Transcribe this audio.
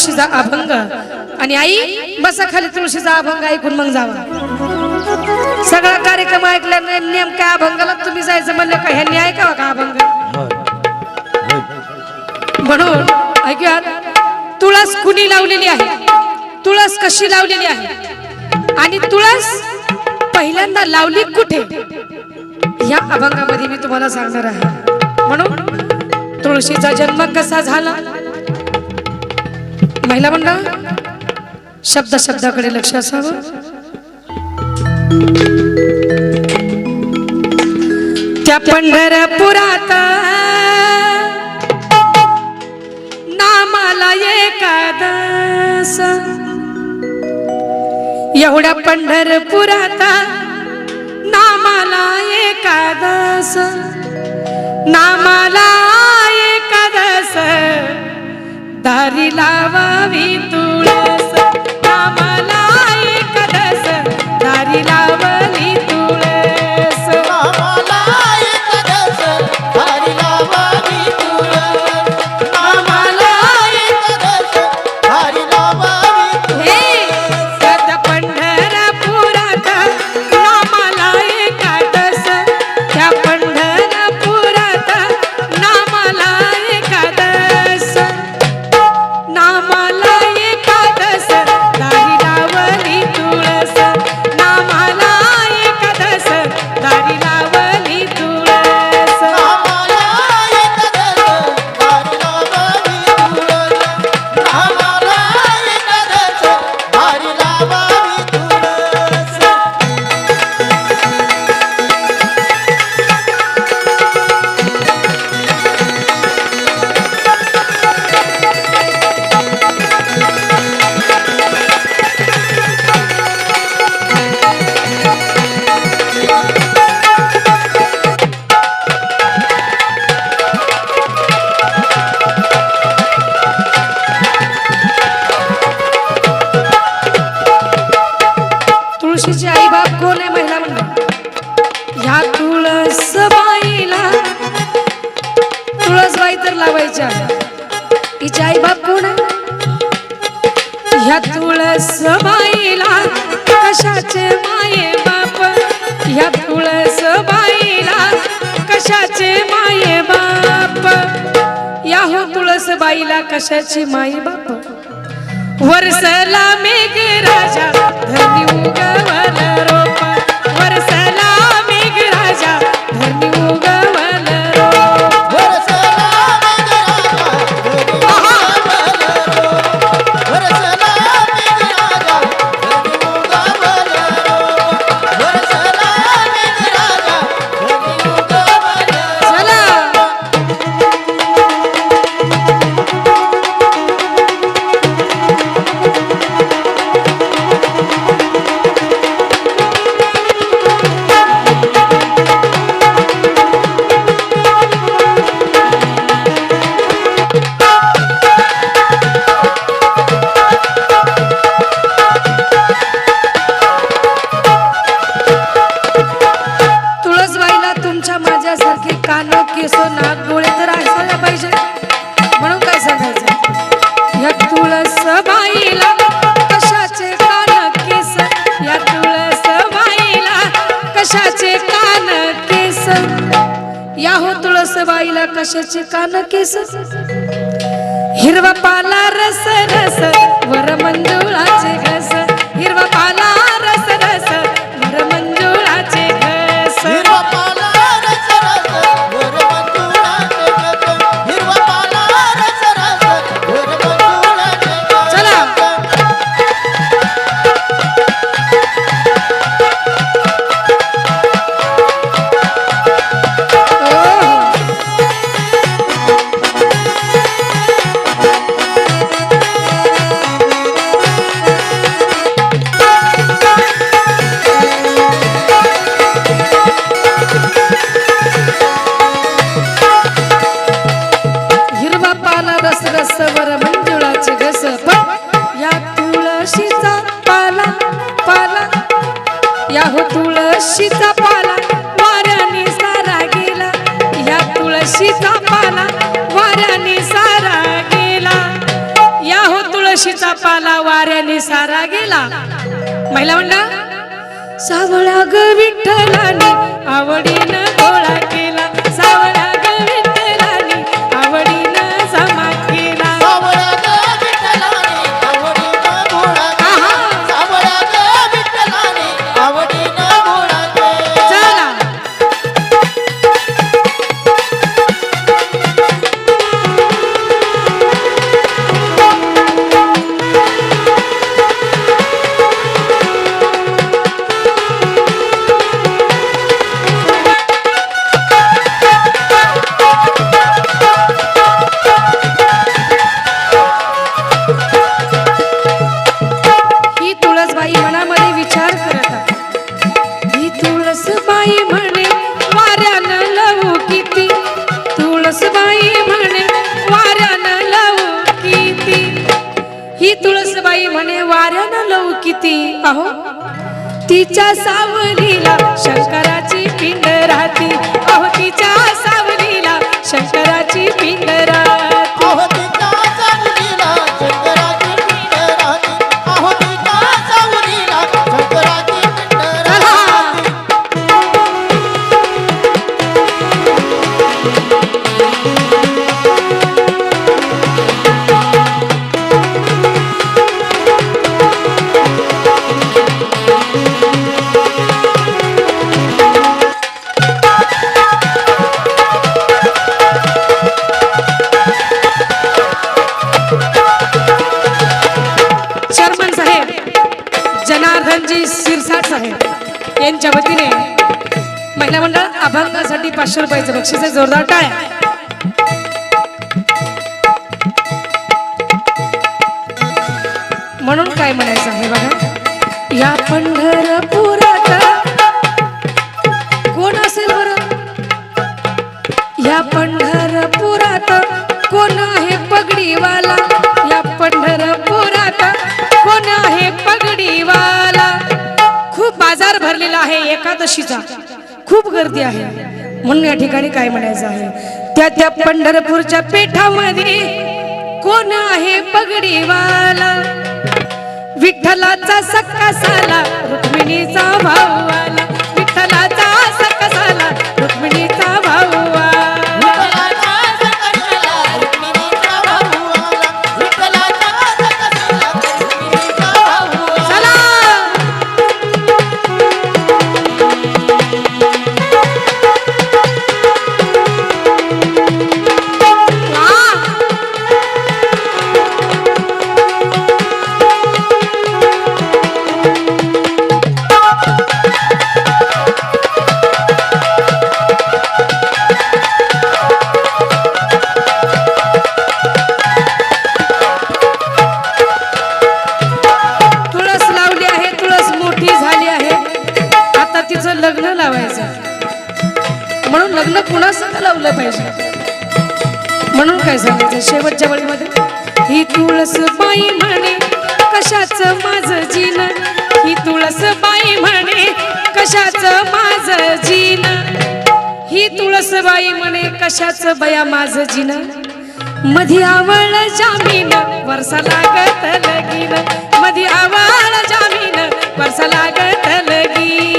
तुळशीचा अभंग. आणि आई बसा खाली तुळशीचा अभंग ऐकून मग जावा. सगळा कार्यक्रम ऐकल्याने नेमक्या अभंगाला तुम्ही जायचं म्हणलं का? ह्यांनी ऐकावा का अभंग? म्हणून ऐकूया तुळस कुणी लावलेली आहे? तुळस कशी लावलेली आहे? आणि तुळस पहिल्यांदा लावली कुठे? या अभंगामध्ये मी तुम्हाला सांगणार आहे. म्हणून तुळशीचा जन्म कसा झाला? महिला मंडळ शब्द शब्दाकडे लक्ष असावं. त्या पंढरपुरात नामाला एकादस. एवढ्या पंढरपुरात नामाला एकादस. नामाला તારી લાવાવી તું तुळस बाईला कशाचे माये बाप? ह्या तुळस बाईला कशाचे माये बाप? या हो तुळस बाईला कशाची माई बाप? वरसला मेघ राजा धरणी उगवल केस नाक डोळे तर असायला पाहिजे. म्हणून काय सांगायचं? या तुळस बाईला कशाचे कान केस? या तुळस बाईला कशाचे कान केस? या हो तुळस बाईला कशाचे कान केस? हिरवा पाला रस रस वर मंजुळाचे या हो तुळशीचा पाला वाऱ्याने सारा गेला. या तुळशीचा पाला वाऱ्याने सारा गेला. या हो तुळशीचा पाला वाऱ्याने सारा गेला. महिला म्हणला सावळा ग विठ्ठलाने आवडीनं म्हणे वाऱ्यानं लव किती अहो तिच्या सावलीला शंकराची पिंड राहती. अहो तिच्या सावलीला शंकराची पिंड राहती. अभंगासाठी पाचशे रुपयाचं बक्षीस आहे. जोरदार टाळ्या म्हणून काय म्हणायचं आहे बघा? या पंढरपुरात कोण असेल बरं? या पंढरपुरात कोण आहे पगडीवाला? या पंढरपुरात कोण आहे पगडीवाला? खूप बाजार भरलेला आहे एकादशीचा. खूप गर्दी आहे. म्हणून या ठिकाणी काय म्हणायचं आहे? त्या त्या पंढरपूरच्या पेठामध्ये कोण आहे पगडीवाला? विठ्ठलाचा सक्का साला रुक्मिणीचा भाऊ आला लग्न पुन्हा सुद्धा लावलं पाहिजे. म्हणून काय सांगायचं? शेवटच्या वळीमध्ये ही तुळस बाई म्हणे कशाच माझं जीन ही तुळस बाई म्हणे कशाच माझं जीन ही तुळस बाई म्हणे कशाच बया माझं जीन मधी आवळ जामीन वर्षा लागत लगीन. मधी आवळ जामीन वर्षा लागत लगीन.